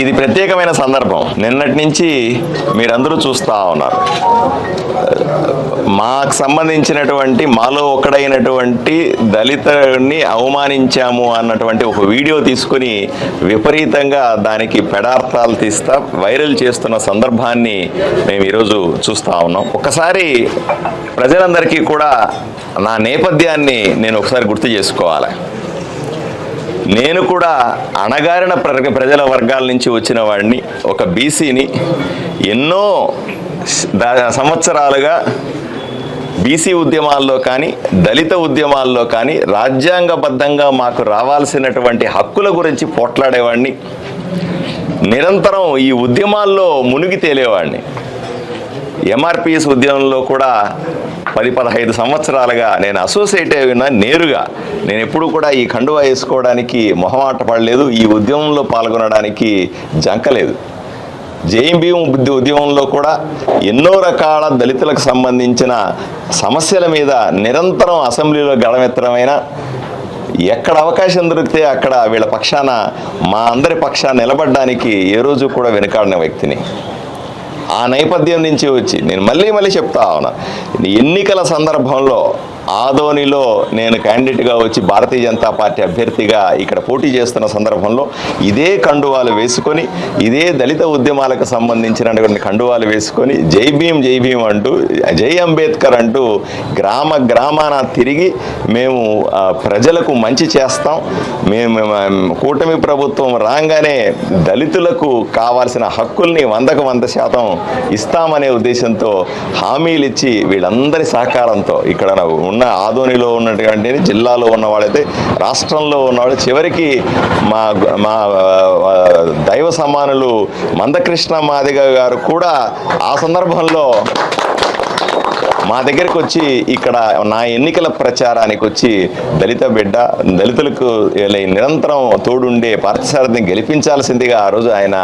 ఇది ప్రత్యేకమైన సందర్భం. నిన్నటి నుంచి మీరందరూ చూస్తూ ఉన్నారు. మాకు సంబంధించినటువంటి మాలో ఒకడైనటువంటి దళితుడిని అవమానించాము అన్నటువంటి ఒక వీడియో తీసుకుని విపరీతంగా దానికి పెడార్థాలు తీస్తా వైరల్ చేస్తున్న సందర్భాన్ని మేము ఈరోజు చూస్తూ ఉన్నాం. ఒకసారి ప్రజలందరికీ కూడా నా నేపథ్యాన్ని నేను ఒకసారి గుర్తు చేసుకోవాలి. నేను కూడా అణగారిన ప్ర- ప్రజల వర్గాల నుంచి వచ్చిన వాడిని ఒక బీసీని ఎన్నో సంవత్సరాలుగా బీసీ ఉద్యమాల్లో కానీ దళిత ఉద్యమాల్లో కానీ రాజ్యాంగబద్ధంగా మాకు రావాల్సినటువంటి హక్కుల గురించి పోట్లాడేవాడిని. నిరంతరం ఈ ఉద్యమాల్లో మునిగి తేలేవాడిని. ఎంఆర్పిఎస్ ఉద్యమంలో కూడా పది పదహైదు సంవత్సరాలుగా నేను అసోసియేట్ అయినా నేరుగా. నేను ఎప్పుడు కూడా ఈ కండువా వేసుకోవడానికి మొహమాట పడలేదు ఈ ఉద్యమంలో పాల్గొనడానికి జంకలేదు జేఎంబీఎం బుద్ధి ఉద్యమంలో కూడా ఎన్నో రకాల దళితులకు సంబంధించిన సమస్యల మీద నిరంతరం అసెంబ్లీలో గడమెత్తడమైన ఎక్కడ అవకాశం దొరికితే అక్కడ వీళ్ళ పక్షాన మా అందరి పక్షాన నిలబడడానికి ఏ రోజు కూడా వెనుకాడిన వ్యక్తిని. ఆ నేపథ్యం నుంచి వచ్చి నేను మళ్ళీ మళ్ళీ చెప్తా ఉన్నా. ఎన్నికల సందర్భంలో ఆదోనిలో నేను క్యాండిడేట్గా వచ్చి భారతీయ జనతా పార్టీ అభ్యర్థిగా ఇక్కడ పోటీ చేస్తున్న సందర్భంలో ఇదే కండువాలు వేసుకొని ఇదే దళిత ఉద్యమాలకు సంబంధించినటువంటి కండువాలు వేసుకొని జై భీమ్ జై భీమ్ అంటూ జై అంబేద్కర్ అంటూ గ్రామ గ్రామాన తిరిగి మేము ప్రజలకు మంచి చేస్తాం. మేము కూటమి ప్రభుత్వం రాగానే దళితులకు కావాల్సిన హక్కుల్ని వందకు వంద శాతం ఇస్తామనే ఉద్దేశంతో హామీలు ఇచ్చి వీళ్ళందరి సహకారంతో ఇక్కడ ఉన్న ఆదోనిలో ఉన్నటువంటి జిల్లాలో ఉన్నవాడైతే రాష్ట్రంలో ఉన్నవాడు చివరికి మా మా దైవ సమానులు మందకృష్ణ మాదిగ గారు కూడా ఆ సందర్భంలో మా దగ్గరికి వచ్చి ఇక్కడ నా ఎన్నికల ప్రచారానికి వచ్చి దళిత బిడ్డ దళితులకు నిరంతరం తోడుండే పార్థసారథిని గెలిపించాల్సిందిగా ఆ రోజు ఆయన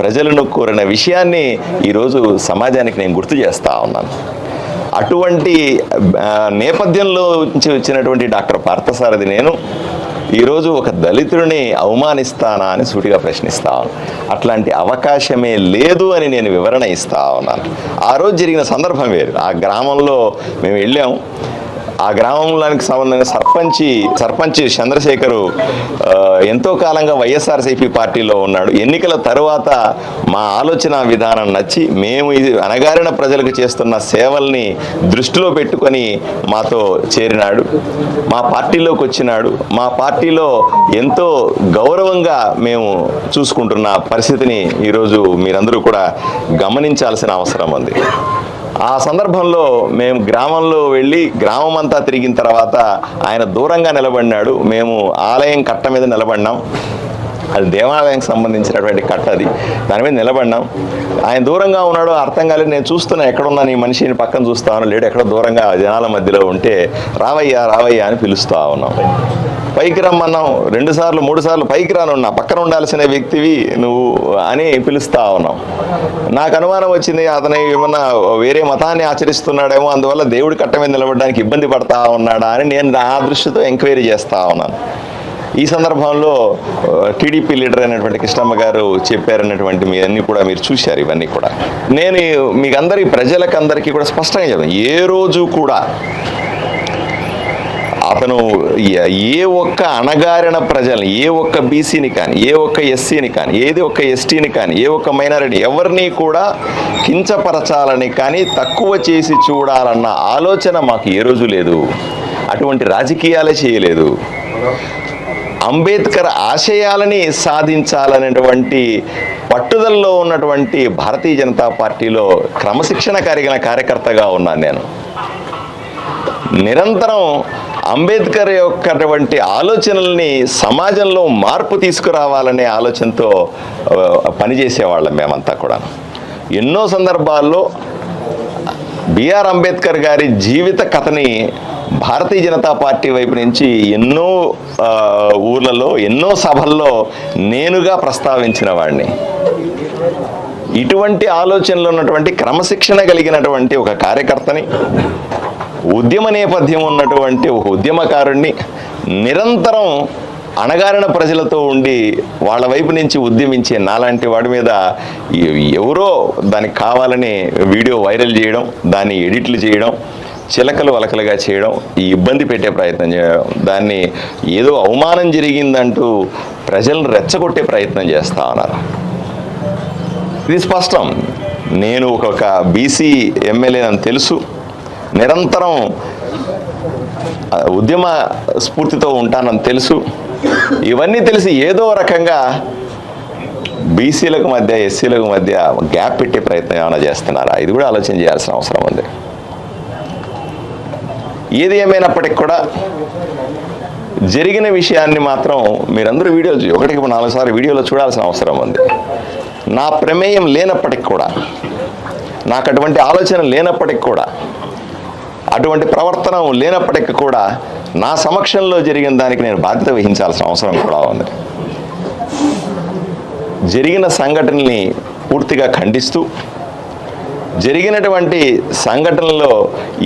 ప్రజలను కోరిన విషయాన్ని ఈరోజు సమాజానికి నేను గుర్తు చేస్తా ఉన్నాను. అటువంటి నేపథ్యంలో నుంచి వచ్చినటువంటి డాక్టర్ పార్థసారథి నేను ఈరోజు ఒక దళితుడిని అవమానిస్తానా అని సూటిగా ప్రశ్నిస్తా అట్లాంటి అవకాశమే లేదు అని నేను వివరణ ఇస్తా ఉన్నాను. ఆ రోజు జరిగిన సందర్భం వేరు. ఆ గ్రామంలో మేము వెళ్ళాం ఆ గ్రామంలోనికి సంబంధించిన సర్పంచి సర్పంచి చంద్రశేఖరు ఎంతో కాలంగా వైఎస్ఆర్సీపీ పార్టీలో ఉన్నాడు. ఎన్నికల తరువాత మా ఆలోచన విధానం నచ్చి మేము ఇది అణగారిన ప్రజలకు చేస్తున్న సేవల్ని దృష్టిలో పెట్టుకొని మాతో చేరినాడు. మా పార్టీలోకి వచ్చినాడు. మా పార్టీలో ఎంతో గౌరవంగా మేము చూసుకుంటున్న పరిస్థితిని ఈరోజు మీరందరూ కూడా గమనించాల్సిన అవసరం ఉంది. ఆ సందర్భంలో మేము గ్రామంలో వెళ్ళి గ్రామం అంతా తిరిగిన తర్వాత ఆయన దూరంగా నిలబడినాడు. మేము ఆలయం కట్ట మీద నిలబడినాం. అది దేవాలయానికి సంబంధించినటువంటి కట్ట అది. దాని మీద నిలబడినాం. ఆయన దూరంగా ఉన్నాడో అర్థం కాలేదు. నేను చూస్తున్నా ఎక్కడున్నా నీ మనిషిని పక్కన చూస్తాను లేడు ఎక్కడో దూరంగా జనాల మధ్యలో ఉంటే రావయ్యా రావయ్యా అని పిలుస్తూ ఉన్నాం. పైకి రమ్మన్నాం రెండు సార్లు మూడు సార్లు పైకి రానున్నా పక్కన ఉండాల్సిన వ్యక్తివి నువ్వు అని పిలుస్తా ఉన్నాం నాకు అనుమానం వచ్చింది అతను ఏమన్నా వేరే మతాన్ని ఆచరిస్తున్నాడేమో అందువల్ల దేవుడి కట్ట మీద నిలబడడానికి ఇబ్బంది పడతా ఉన్నాడా అని నేను నా దృష్టితో ఎంక్వైరీ చేస్తా ఉన్నాను. ఈ సందర్భంలో టీడీపీ లీడర్ అయినటువంటి కృష్ణమ్మ గారు చెప్పారన్నటువంటి మీ అన్నీ కూడా మీరు చూశారు ఇవన్నీ కూడా. నేను మీకు అందరి ప్రజలకందరికీ కూడా స్పష్టంగా చెప్పాను ఏ రోజు కూడా అతను ఏ- ఒక్క అణగారిన ప్రజల్ని ఏ ఒక్క బీసీని కానీ ఏ ఒక్క ఎస్సీని కానీ ఏది ఒక్క ఎస్టీని కానీ ఏ ఒక్క మైనారిటీ ఎవరిని కూడా కించపరచాలని కానీ తక్కువ చేసి చూడాలన్న ఆలోచన మాకు ఏ రోజు లేదు. అటువంటి రాజకీయాలే చేయలేదు. అంబేద్కర్ ఆశయాలని సాధించాలనేటువంటి పట్టుదలలో ఉన్నటువంటి భారతీయ జనతా పార్టీలో క్రమశిక్షణ కలిగిన కార్యకర్తగా ఉన్నాను నేను. నిరంతరం అంబేద్కర్ యొక్కటువంటి ఆలోచనల్ని సమాజంలో మార్పు తీసుకురావాలనే ఆలోచనతో పనిచేసేవాళ్ళం మేమంతా కూడా ఎన్నో సందర్భాల్లో బిఆర్ అంబేద్కర్ గారి జీవిత కథని భారతీయ జనతా పార్టీ వైపు నుంచి ఎన్నో ఆ, ఊర్లలో ఎన్నో సభల్లో నేనుగా ప్రస్తావించిన వాడిని ఇటువంటి ఆలోచనలు ఉన్నటువంటి క్రమశిక్షణ కలిగినటువంటి ఒక కార్యకర్తని ఉద్యమ నేపథ్యం ఉన్నటువంటి ఒక ఉద్యమకారుణ్ణి నిరంతరం అణగారిన ప్రజలతో ఉండి వాళ్ళ వైపు నుంచి ఉద్యమించే నాలాంటి వాడి మీద ఎవరో దానికి కావాలని వీడియో వైరల్ చేయడం దాన్ని ఎడిట్లు చేయడం చిలకలు వలకలుగా చేయడం ఈ ఇబ్బంది పెట్టే ప్రయత్నం చేయడం దాన్ని ఏదో అవమానం జరిగిందంటూ ప్రజలను రెచ్చగొట్టే ప్రయత్నం చేస్తా ఉన్నారు. ఇది స్పష్టం. నేను ఒక బీసీ ఎమ్మెల్యే అని తెలుసు. నిరంతరం ఉద్యమ స్ఫూర్తితో ఉంటానని తెలుసు. ఇవన్నీ తెలిసి ఏదో రకంగా బీసీలకు మధ్య ఎస్సీలకు మధ్య గ్యాప్ పెట్టే ప్రయత్నం ఏమైనా చేస్తున్నారా? ఇది కూడా ఆలోచన చేయాల్సిన అవసరం ఉంది. ఏది ఏమైనప్పటికి కూడా జరిగిన విషయాన్ని మాత్రం మీరందరూ వీడియో ఒకటికి నాలుగు సార్లు వీడియోలో చూడాల్సిన అవసరం ఉంది. నా ప్రమేయం లేనప్పటికి కూడా నాకు అటువంటి ఆలోచన లేనప్పటికి కూడా అటువంటి ప్రవర్తన లేనప్పటికీ కూడా నా సమక్షంలో జరిగిన దానికి నేను బాధ్యత వహించాల్సిన అవసరం కూడా ఉంది. జరిగిన సంఘటనల్ని పూర్తిగా ఖండిస్తూ జరిగినటువంటి సంఘటనలో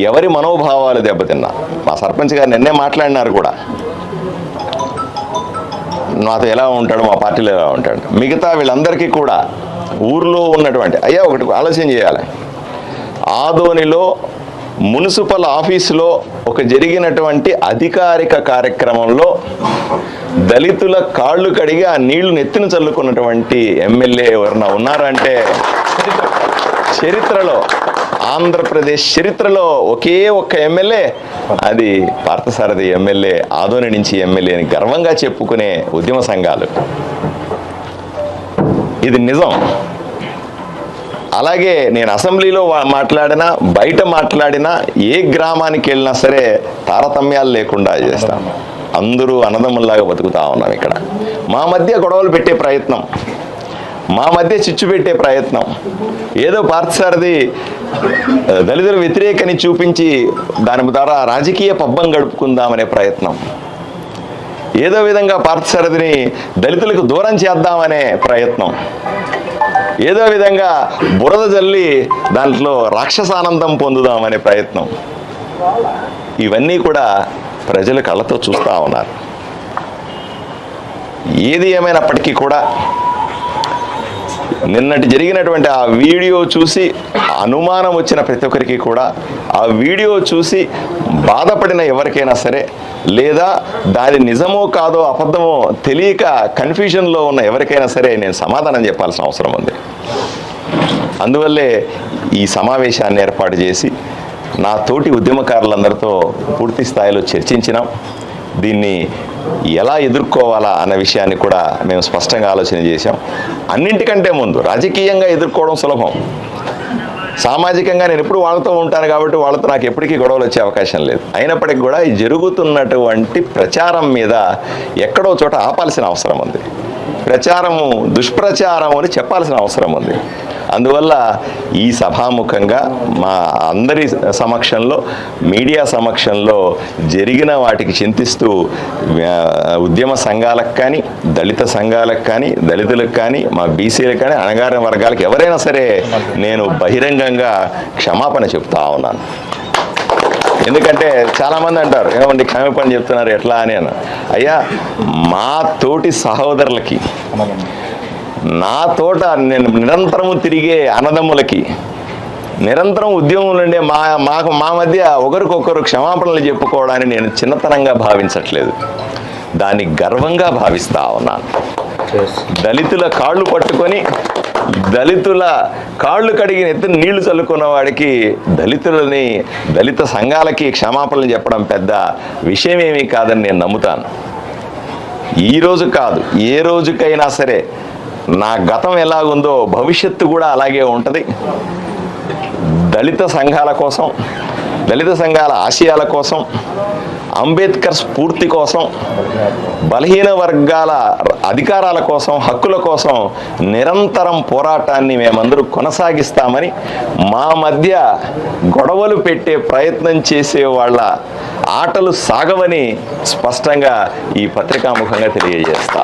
ఎవరి మనోభావాలు దెబ్బతిన్నా మా సర్పంచ్ గారు నిన్నే మాట్లాడినారు కూడా. నాతో ఎలా ఉంటాడు మా పార్టీలో ఎలా ఉంటాడు. మిగతా వీళ్ళందరికీ కూడా ఊర్లో ఉన్నటువంటి అయ్యా ఒకటి ఆలోచన చేయాలి. ఆదోనిలో మున్సిపల్ ఆఫీసులో ఒక జరిగినటువంటి అధికారిక కార్యక్రమంలో దళితుల కాళ్ళు కడిగి ఆ నీళ్ళు నెత్తిన చల్లుకున్నటువంటి ఎమ్మెల్యే ఎవరన్నా ఉన్నారంటే చరిత్రలో ఆంధ్రప్రదేశ్ చరిత్రలో ఒకే ఒక్క ఎమ్మెల్యే అది పార్థసారథి ఎమ్మెల్యే ఆదోని నుంచి ఎమ్మెల్యే అని గర్వంగా చెప్పుకునే ఉద్యమ సంఘాలు. ఇది నిజం. అలాగే నేను అసెంబ్లీలో మాట్లాడినా బయట మాట్లాడినా ఏ గ్రామానికి వెళ్ళినా సరే తారతమ్యాలు లేకుండా చేస్తాం. అందరూ అన్నదమ్ముల్లాగా బతుకుతా ఉన్నాం ఇక్కడ. మా మధ్య గొడవలు పెట్టే ప్రయత్నం. మా మధ్య చిచ్చు పెట్టే ప్రయత్నం. ఏదో పార్థసారథి దళితుల వ్యతిరేకని చూపించి దాని ద్వారా రాజకీయ పబ్బం గడుపుకుందామనే ప్రయత్నం. ఏదో విధంగా పార్థసారథిని దళితులకు దూరం చేద్దామనే ప్రయత్నం. ఏదో విధంగా బురద జల్లి దాంట్లో రాక్షసానందం పొందుదామనే ప్రయత్నం. ఇవన్నీ కూడా ప్రజలు కళ్ళతో చూస్తూ ఉన్నారు. ఏది ఏమైనప్పటికీ కూడా నిన్నటి జరిగినటువంటి ఆ వీడియో చూసి అనుమానం వచ్చిన ప్రతి ఒక్కరికి కూడా ఆ వీడియో చూసి బాధపడిన ఎవరికైనా సరే లేదా దాని నిజమో కాదో అబద్ధమో తెలియక కన్ఫ్యూజన్లో ఉన్న ఎవరికైనా సరే నేను సమాధానం చెప్పాల్సిన అవసరం ఉంది. అందువల్లే ఈ సమావేశాన్ని ఏర్పాటు చేసి నా తోటి ఉద్యమకారులందరితో పూర్తి స్థాయిలో చర్చించినాం. దీన్ని ఎలా ఎదుర్కోవాలా అన్న విషయాన్ని కూడా మేము స్పష్టంగా ఆలోచన చేశాం. అన్నింటికంటే ముందు రాజకీయంగా ఎదుర్కోవడం సులభం. సామాజికంగా నేను ఎప్పుడు వాళ్ళతో ఉంటాను కాబట్టి వాళ్ళతో నాకు ఎప్పటికీ గొడవలు వచ్చే అవకాశం లేదు. అయినప్పటికీ కూడా ఈ జరుగుతున్నటువంటి ప్రచారం మీద ఎక్కడో చోట ఆపాల్సిన అవసరం ఉంది. ప్రచారము దుష్ప్రచారం అని చెప్పాల్సిన అవసరం ఉంది. అందువల్ల ఈ సభాముఖంగా మా అందరి సమక్షంలో మీడియా సమక్షంలో జరిగిన వాటికి చింతిస్తూ ఉద్యమ సంఘాలకు కానీ దళిత సంఘాలకు కానీ దళితులకు కానీ మా బీసీలకు కానీ అణగారిన వర్గాలకు ఎవరైనా సరే నేను బహిరంగంగా క్షమాపణ చెప్తా ఉన్నాను. ఎందుకంటే చాలామంది అంటారు ఏమండి క్షమాపణ చెప్తున్నారు ఎట్లా? అని అయ్యా మా తోటి సహోదరులకి నా తోట నేను నిరంతరము తిరిగే అన్నదమ్ములకి నిరంతరం ఉద్యమం నుండే మా మాకు మా మధ్య ఒకరికొకరు క్షమాపణలు చెప్పుకోవడాన్ని నేను చిన్నతనంగా భావించట్లేదు. దాన్ని గర్వంగా భావిస్తా ఉన్నాను. దళితుల కాళ్ళు పట్టుకొని దళితుల కాళ్ళు కడిగి ఎత్తున నీళ్ళు చల్లుకున్న వాడికి దళితులని దళిత సంఘాలకి క్షమాపణలు చెప్పడం పెద్ద విషయం ఏమీ కాదని నేను నమ్ముతాను. ఈ రోజు కాదు ఏ రోజుకైనా సరే నా గతం ఎలాగుందో భవిష్యత్తు కూడా అలాగే ఉంటుంది. దళిత సంఘాల కోసం దళిత సంఘాల ఆశయాల కోసం అంబేద్కర్ స్ఫూర్తి కోసం బలహీన వర్గాల అధికారాల కోసం హక్కుల కోసం నిరంతరం పోరాటాన్ని మేమందరూ కొనసాగిస్తామని మా మధ్య గొడవలు పెట్టే ప్రయత్నం చేసే వాళ్ళ ఆటలు సాగవని స్పష్టంగా ఈ పత్రికాముఖంగా తెలియజేస్తా.